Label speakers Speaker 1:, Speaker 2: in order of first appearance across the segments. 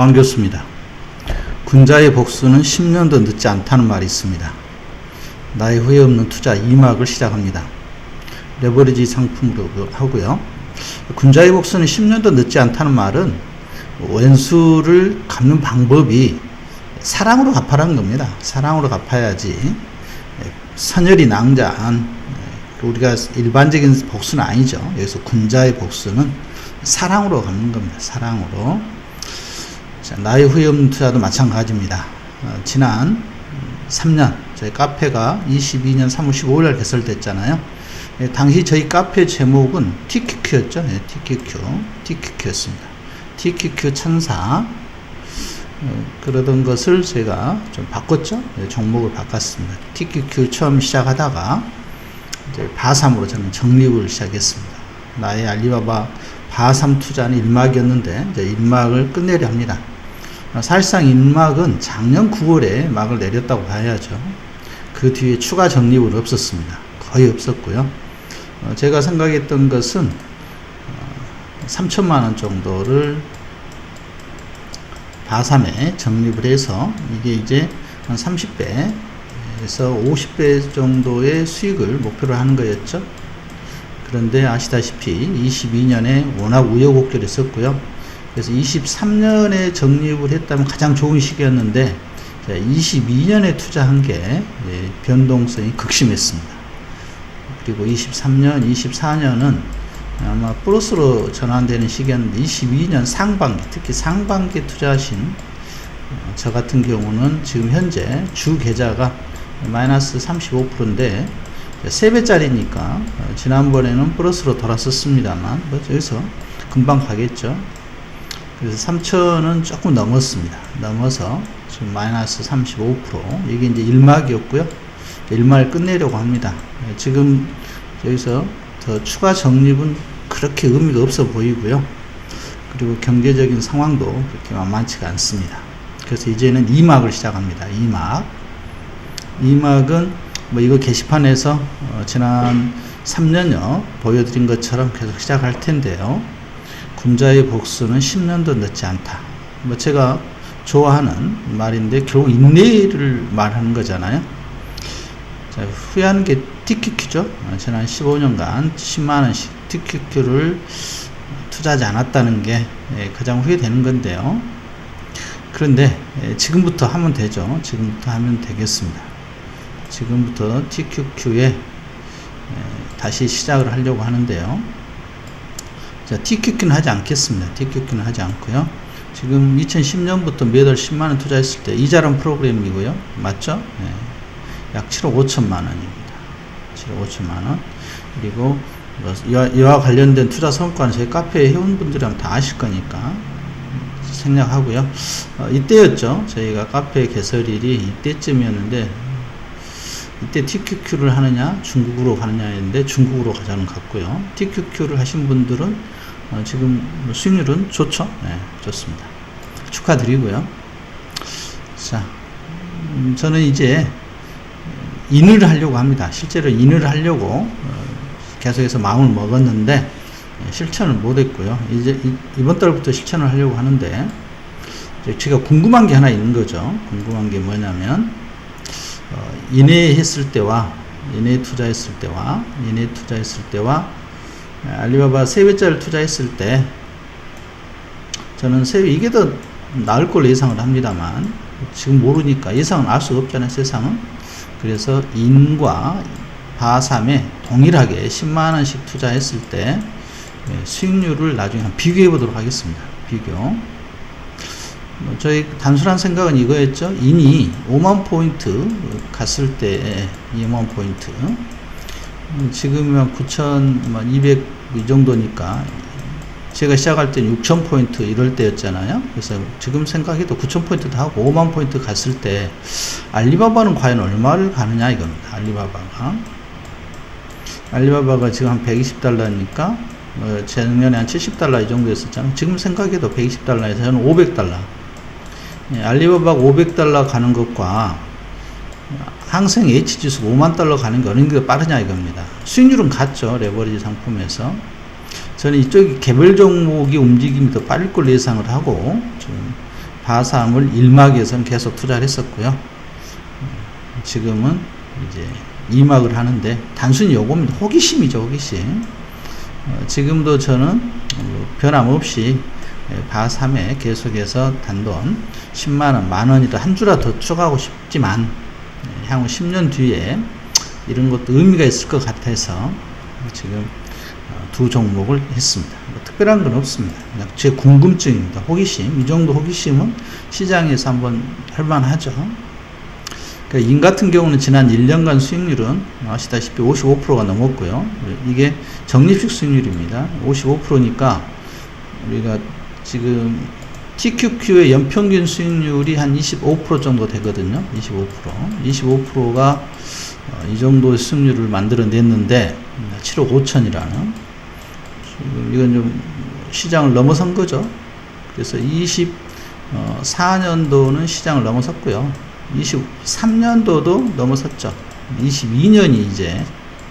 Speaker 1: 왕 교수입니다. 군자의 복수는 10년도 늦지 않다는 말이 있습니다. 나의 후회 없는 투자 2막을 시작합니다. 레버리지 상품으로 하고요. 군자의 복수는 10년도 늦지 않다는 말은 왼수를 갚는 방법이 사랑으로 갚아라는 겁니다. 사랑으로 갚아야지 선열이 낭자한 우리가 일반적인 복수는 아니죠. 여기서 군자의 복수는 사랑으로 갚는 겁니다. 사랑으로. 자, 나의 없는 투자도 마찬가지입니다. 어, 지난 3년 저희 카페가 22년 3월 15일 날 개설됐잖아요. 예, 당시 저희 카페 제목은 TQQ였죠. 예, TQQ, TQQ였습니다. TQQ 천사. 어, 그러던 것을 제가 좀 바꿨죠. 예, 종목을 바꿨습니다. TQQ 처음 시작하다가 이제 바삼으로 저는 정립을 시작했습니다. 나의 알리바바 바삼 투자는 일막이었는데 이제 일막을 끝내려 합니다. 사실상 일막은 작년 9월에 막을 내렸다고 봐야죠. 그 뒤에 추가 적립은 없었습니다. 거의 없었고요. 어, 제가 생각했던 것은 어, 3천만 원 정도를 바삼에 적립을 해서 이게 이제 한 30배에서 50배 정도의 수익을 목표로 하는 거였죠. 그런데 아시다시피 22년에 워낙 우여곡절이 있었고요. 그래서 23년에 적립을 했다면 가장 좋은 시기였는데 22년에 투자한 게 예, 변동성이 극심했습니다. 그리고 23년, 24년은 아마 플러스로 전환되는 시기였는데 22년 상반기, 특히 상반기 투자하신 어, 저 같은 경우는 지금 현재 주 계좌가 마이너스 35%인데 3배짜리니까 어, 지난번에는 플러스로 돌았었습니다만 뭐 여기서 금방 가겠죠. 그래서 3천은 조금 넘었습니다. 넘어서 지금 마이너스 35% 이게 이제 1막이었고요. 1막을 끝내려고 합니다. 예, 지금 여기서 더 추가 적립은 그렇게 의미가 없어 보이고요. 그리고 경제적인 상황도 그렇게 만만치가 않습니다. 그래서 이제는 2막을 시작합니다. 2막. 2막은 뭐 이거 게시판에서 어 지난 3년여 보여드린 것처럼 계속 시작할 텐데요. 군자의 복수는 10년도 늦지 않다. 뭐 제가 좋아하는 말인데 결국 인내를 말하는 거잖아요. 자, 후회하는 게. 어, 지난 15년간 10만 원씩 TQQ를 투자하지 않았다는 게 예, 가장 후회되는 건데요. 그런데 예, 지금부터 하면 되죠. 지금부터 하면 되겠습니다. 지금부터 TQQ에 예, 다시 시작을 하려고 하는데요. 자, TQQ는 하지 않겠습니다. TQQ는 하지 않고요. 지금 2010년부터 매달 10만원 투자했을 때 이자란 프로그램이고요. 맞죠? 네. 약 7억 5천만 원입니다. 7억 5천만 원. 그리고 뭐 이와, 이와 관련된 투자 성과는 저희 카페 회원분들이랑 다 아실 거니까 생략하고요. 어, 이때였죠. 저희가 카페 개설일이 이때쯤이었는데 이때 TQQ를 하느냐 중국으로 가느냐 했는데 중국으로 가자는 같고요. TQQ를 하신 분들은 어, 지금 수익률은 좋죠. 네, 좋습니다. 축하드리고요. 자, 음, 저는 이제 인을 하려고 합니다. 실제로 인을 하려고 어, 계속해서 마음을 먹었는데 예, 실천을 못했고요. 이제 이, 이번 달부터 실천을 하려고 하는데 제가 궁금한 게 하나 있는 거죠. 궁금한 게 뭐냐면 어, 인해 했을 때와 인해 투자했을 때와 인해 투자했을 때와 알리바바 세 배짜리 투자했을 때 저는 세 배, 이게 더 나을 걸로 예상을 합니다만 지금 모르니까 예상은 알수 없잖아요 세상은. 그래서 인과 바삼에 동일하게 10만원씩 투자했을 때 예, 수익률을 나중에 비교해 보도록 하겠습니다. 비교. 뭐 저희 단순한 생각은 이거였죠. 인이 5만 포인트 갔을 때 2만 포인트. 음, 지금은 9,200 이 정도니까 제가 시작할 때는 6,000 포인트 이럴 때였잖아요. 그래서 지금 생각해도 9,000 포인트도 하고 5만 포인트 갔을 때 알리바바는 과연 얼마를 가느냐 이겁니다. 알리바바가 알리바바가 지금 한 120달러니까 어, 작년에 한 70달러 이 정도였었잖아요. 지금 생각해도 120달러에서 저는 500달러. 예, 알리바바가 500달러 가는 것과 항생 H지수 5만 달러 가는 게 어느 게 빠르냐 이겁니다. 수익률은 같죠. 레버리지 상품에서. 저는 이쪽 개별 종목이 움직임이 더 빠를 걸로 예상을 하고, 좀 바삼을 일막에서는 계속 투자를 했었고요. 지금은 이제 이막을 하는데 단순히 요겁니다. 호기심이죠, 호기심. 어, 지금도 저는 어, 변함없이 예, 바삼에 계속해서 단돈 10만원, 만원이라 한 주라 더 추가하고 싶지만 예, 향후 10년 뒤에 이런 것도 의미가 있을 것 같아서 지금 어, 두 종목을 했습니다. 뭐 특별한 건 없습니다. 제 궁금증입니다. 호기심. 이 정도 호기심은 시장에서 한번 할만하죠. 그러니까 인 같은 경우는 지난 1년간 수익률은 아시다시피 55%가 넘었고요. 이게 적립식 수익률입니다. 55%니까 우리가 지금 TQQ의 연평균 수익률이 한 25% 정도 되거든요. 25%. 25%가 어, 이 정도의 수익률을 만들어냈는데 7억 5천이라는 지금 이건 좀 시장을 넘어선 거죠. 그래서 24년도는 시장을 넘어섰고요. 23년도도 넘어섰죠. 22년이 이제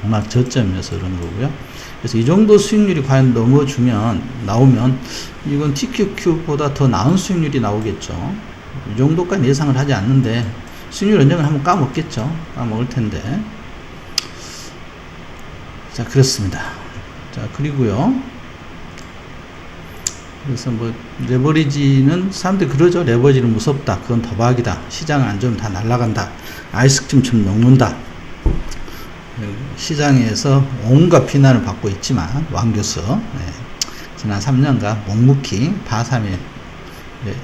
Speaker 1: 정말 저점이어서 그런 거고요. 그래서 이 정도 수익률이 과연 넘어주면 나오면 이건 TQQ보다 더 나은 수익률이 나오겠죠. 이 정도까지 예상을 하지 않는데 수익률 언젠가 한번 까먹겠죠. 까먹을 텐데. 자, 그렇습니다. 자, 그리고요. 그래서 뭐, 레버리지는, 사람들이 그러죠. 레버리지는 무섭다. 그건 도박이다. 시장 안 좋으면 다 날아간다. 아이스크림처럼 녹는다. 시장에서 온갖 비난을 받고 있지만, 왕 교수. 네. 지난 3년간 묵묵히 바삼에 네,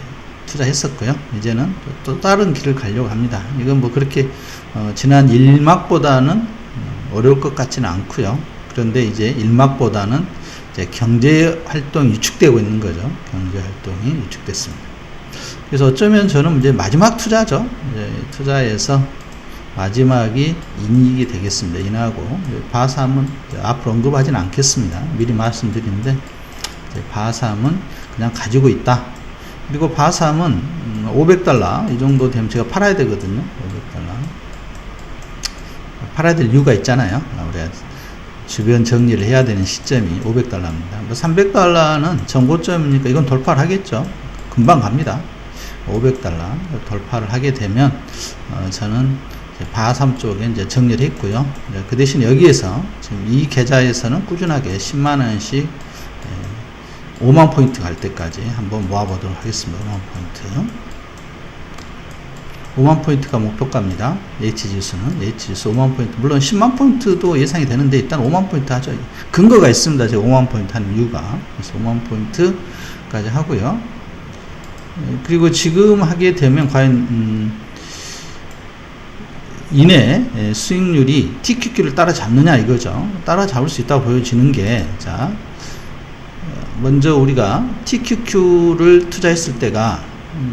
Speaker 1: 투자했었고요. 이제는 또, 또 다른 길을 가려고 합니다. 이건 뭐 그렇게 어, 지난 1막보다는 어려울 것 같지는 않고요. 그런데 이제 1막보다는 이제 경제 활동이 위축되고 있는 거죠. 경제 활동이 위축됐습니다. 그래서 어쩌면 저는 이제 마지막 투자죠. 이제 투자에서 마지막이 인익이 되겠습니다. 인하고 바삼은 앞으로 언급하지는 않겠습니다. 미리 말씀드리는데 바삼은 그냥 가지고 있다. 그리고 바삼은 500달러 이 정도 되면 제가 팔아야 되거든요. 500달러. 팔아야 될 이유가 있잖아요. 우리가 주변 정리를 해야 되는 시점이 500달러입니다. 뭐 300달러는 정고점이니까 이건 돌파를 하겠죠. 금방 갑니다. 500달러 돌파를 하게 되면 어, 저는 바삼 쪽에 이제 정리를 했고요. 그 대신 여기에서 지금 이 계좌에서는 꾸준하게 10만 원씩 5만 포인트 갈 때까지 한번 모아보도록 하겠습니다. 5만 포인트. 5만 포인트가 목표가입니다. H지수는. H지수 5만 포인트. 물론 10만 포인트도 예상이 되는데 일단 5만 포인트 하죠. 근거가 있습니다. 제가 5만 포인트 하는 이유가. 그래서 5만 포인트까지 하고요. 그리고 지금 하게 되면 과연, 음, 이내 수익률이 TQQ를 따라잡느냐 이거죠. 따라잡을 수 있다고 보여지는 게, 자, 먼저 우리가 TQQ를 투자했을 때가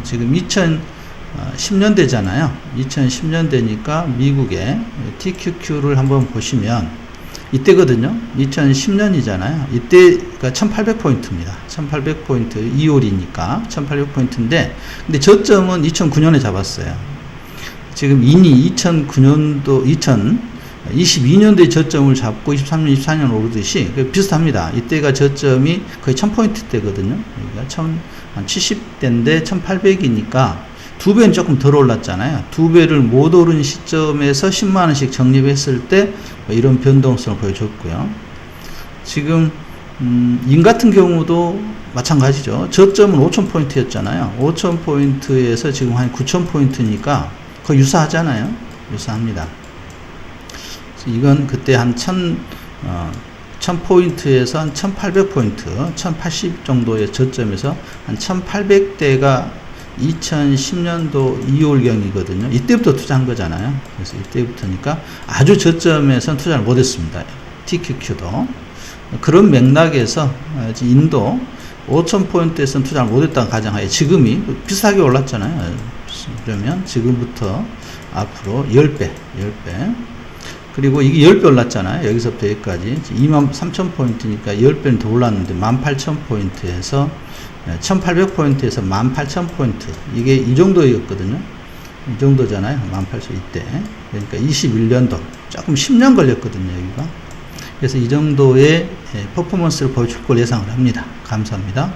Speaker 1: 지금 2010년대잖아요. 2010년대니까 미국의 TQQ를 한번 보시면 이때거든요. 2010년이잖아요. 이때가 1800포인트입니다. 1800포인트 2월이니까 1800포인트인데 근데 저점은 2009년에 잡았어요. 지금 이니 2009년도 2000 22년도에 저점을 잡고 23년, 24년 오르듯이 비슷합니다. 이때가 저점이 거의 1000포인트 대거든요. 여기가 1070대인데 1800이니까 두 배는 조금 덜 올랐잖아요. 두 배를 못 오른 시점에서 10만원씩 적립했을 때뭐 이런 변동성을 보여줬고요. 지금, 음, 인 같은 경우도 마찬가지죠. 저점은 5000포인트였잖아요. 5000포인트에서 지금 한 9000포인트니까 거의 유사하잖아요. 유사합니다. 이건 그때 한 천, 어, 1000포인트에서 한 1800포인트, 1080 정도의 저점에서 한 1800대가 2010년도 2월경이거든요. 이때부터 투자한 거잖아요. 그래서 이때부터니까 아주 저점에선 투자를 못 했습니다. TQQ도. 그런 맥락에서 인도 5000포인트에서는 투자를 못 했다가 가정하에 지금이 비슷하게 올랐잖아요. 그러면 지금부터 앞으로 10배, 10배. 그리고 이게 10배 올랐잖아요. 여기서부터 여기까지. 2만 3천 포인트니까 10배는 더 올랐는데 18,000포인트에서 1,800포인트에서 18,000포인트. 이게 이 정도였거든요. 이 정도잖아요. 18,000 이때. 그러니까 21년도. 조금 10년 걸렸거든요. 여기가. 그래서 이 정도의 퍼포먼스를 보여줄 걸 예상을 합니다. 감사합니다.